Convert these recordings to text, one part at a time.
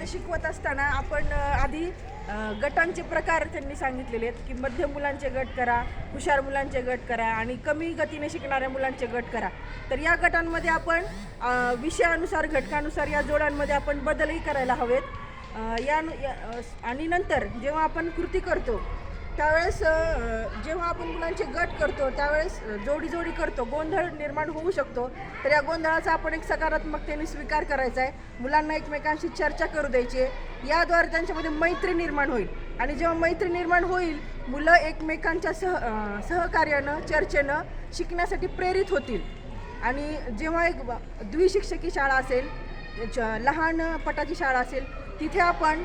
मुलांना शिकवत असताना आपण आधी गटांचे प्रकार त्यांनी सांगितलेले आहेत की मध्यम मुलांचे गट करा हुशार मुलांचे गट करा आणि कमी गतीने शिकणाऱ्या मुलांचे गट करा. तर या गटांमध्ये आपण विषयानुसार घटकानुसार या जोड्यांमध्ये आपण बदलही करायला हवेत. या या- आणि नंतर जेव्हा आपण कृती करतो त्यावेळेस जेव्हा आपण मुलांचे गट करतो त्यावेळेस जोडी जोडी करतो गोंधळ निर्माण होऊ शकतो. तर या गोंधळाचा आपण एक सकारात्मकतेने स्वीकार करायचा आहे. मुलांना एकमेकांशी चर्चा करू द्यायची आहे. याद्वारे त्यांच्यामध्ये मैत्री निर्माण होईल. आणि जेव्हा मैत्री निर्माण होईल मुलं एकमेकांच्या सह सहकार्यानं चर्चेनं शिकण्यासाठी प्रेरित होतील. आणि जेव्हा एक द्विशिक्षकी शाळा असेल च- लहान पटाची शाळा असेल तिथे आपण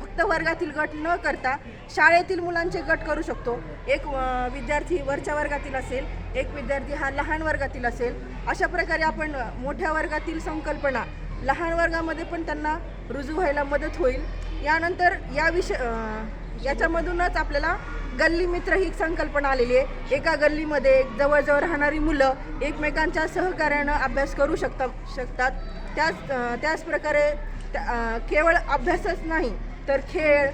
फक्त वर्गातील गट न करता शाळेतील मुलांचे गट करू शकतो. एक विद्यार्थी वरच्या वर्गातील असेल एक विद्यार्थी हा लहान वर्गातील असेल अशा प्रकारे आपण मोठ्या वर्गातील संकल्पना लहान वर्गामध्ये पण त्यांना रुजू व्हायला मदत होईल. यानंतर या विषय याच्यामधूनच आपल्याला गल्ली मित्र ही संकल्पना आलेली आहे. एका गल्लीमध्ये जवळजवळ राहणारी मुलं एकमेकांच्या सहकार्यानं अभ्यास करू शकता शकतात. त्याच त्याचप्रकारे त्याच प्रकारे केवळ अभ्यासच नाही तर खेळ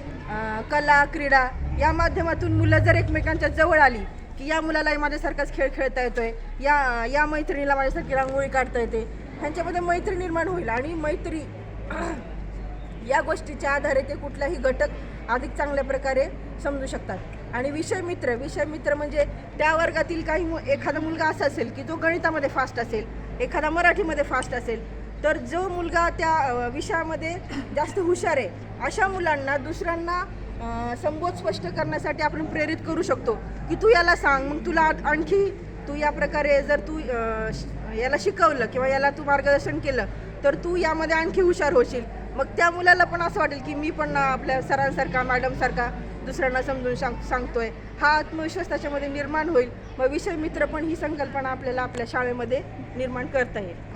कला क्रीडा या माध्यमातून मुलं जर एकमेकांच्या जवळ आली की या मुलालाही माझ्यासारखाच खेळ खेळता येतोय या या मैत्रिणीला माझ्यासारखी रांगोळी काढता येते ह्यांच्यामध्ये मैत्री निर्माण होईल. आणि मैत्री या गोष्टीच्या आधारे ते कुठलाही घटक अधिक चांगल्या प्रकारे समजू शकतात. आणि विषय मित्र विषय मित्र म्हणजे त्या वर्गातील काही मु एखादा मुलगा असा असेल की तो गणितामध्ये फास्ट असेल एखादा मराठीमध्ये फास्ट असेल तर जो मुलगा त्या विषयामध्ये जास्त हुशार आहे अशा मुलांना दुसऱ्यांना संबोध स्पष्ट करण्यासाठी आपण प्रेरित करू शकतो. की तू याला सांग मग तुला आणखी तू या प्रकारे जर तू श- याला शिकवलं किंवा याला तू मार्गदर्शन केलं तर तू यामध्ये आणखी हुशार होशील. मग त्या मुलाला पण असं वाटेल की मी पण आपल्या सरांसारखा मॅडमसारखा दुसऱ्यांना समजून सांग सांगतोय. हा आत्मविश्वास त्याच्यामध्ये निर्माण होईल. मग विषय मित्र पण ही संकल्पना आपल्याला आपल्या शाळेमध्ये निर्माण करता येईल.